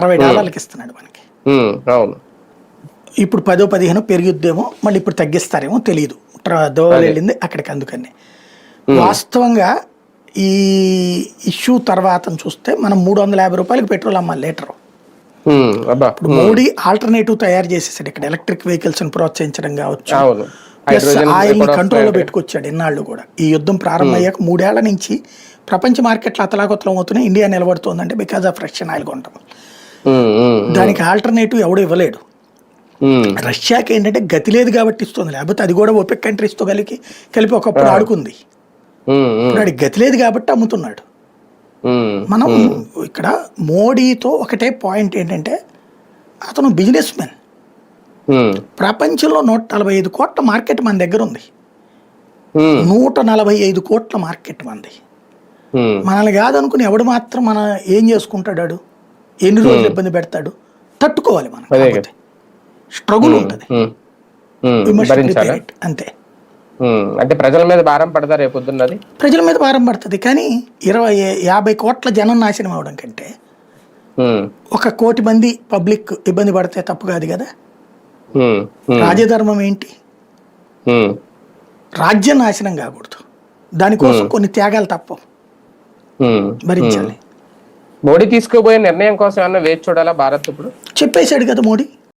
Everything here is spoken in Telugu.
అరవై డాలర్లకి ఇస్తున్నాడు మనకి. అవును. ఇప్పుడు పదో పదిహేను పెరుగుద్దేమో మళ్ళీ ఇప్పుడు తగ్గిస్తారేమో తెలియదు దోవలు వెళ్ళింది అక్కడికి అందుకని. వాస్తవంగా ఈ ఇష్యూ తర్వాత చూస్తే మనం మూడు వందల యాభై రూపాయలకి పెట్రోల్ అమ్మాలి లీటరు. ఇప్పుడు మోడీ ఆల్టర్నేటివ్ తయారు చేసేసాడు. ఇక్కడ ఎలక్ట్రిక్ వెహికల్స్ని ప్రోత్సహించడం కావచ్చు. ప్లస్ ఆయిల్ని కంట్రోల్లో. పెట్టుకొచ్చాడు ఎన్నాళ్ళు కూడా. ఈ యుద్ధం ప్రారంభమయ్యాక మూడేళ్ళ నుంచి ప్రపంచ మార్కెట్లు అతలాకుతలం అవుతున్నాయి. ఇండియా నిలబడుతోందంటే బికాజ్ ఆఫ్ రష్యన్ ఆయిల్ కొంటాం దానికి ఆల్టర్నేటివ్ ఎవడు ఇవ్వలేడు. రష్యాకి ఏంటంటే గతి లేదు కాబట్టి ఇస్తుంది. లేకపోతే అది కూడా ఒపెక్ కంట్రీస్తో కలిపి కలిపి ఒకప్పుడు ఆడుకుంది. ఇప్పుడు వాడికి గతి లేదు కాబట్టి అమ్ముతున్నాడు. మనం ఇక్కడ మోడీతో ఒకటే పాయింట్ ఏంటంటే అతను బిజినెస్ ఉమ్, ప్రపంచంలో నూట నలభై ఐదు కోట్ల మార్కెట్ మన దగ్గర ఉంది. నూట నలభై ఐదు కోట్ల మార్కెట్ ఉమ్, మనల్ని కాదనుకుని ఎవడు మాత్రం మన ఏం చేసుకుంటాడు వాడు? ఎన్ని రోజులు ఇబ్బంది పెడతాడు? తట్టుకోవాలి మనం స్ట్రగుల్ ఉంటుంది. అంతే. అంటే ప్రజల మీద భారం పడతా రేపు పొద్దున్నది ప్రజల మీద భారం పడుతుంది కానీ ఇరవై యాభై కోట్ల జనం నాశనం అవడం కంటే ఒక కోటి మంది పబ్లిక్ ఇబ్బంది పడితే తప్పు కాదు కదా? రాజధర్మం ఏంటి? రాజ్యం నాశనం కాకూడదు. దానికోసం కొన్ని త్యాగాలు తప్పవు. భరించాలి. మోడీ తీసుకోబోయే నిర్ణయం కోసం ఏమన్నా వేచి చూడాలా భారత్ ఇప్పుడు? చెప్పేశాడు కదా మోడీ.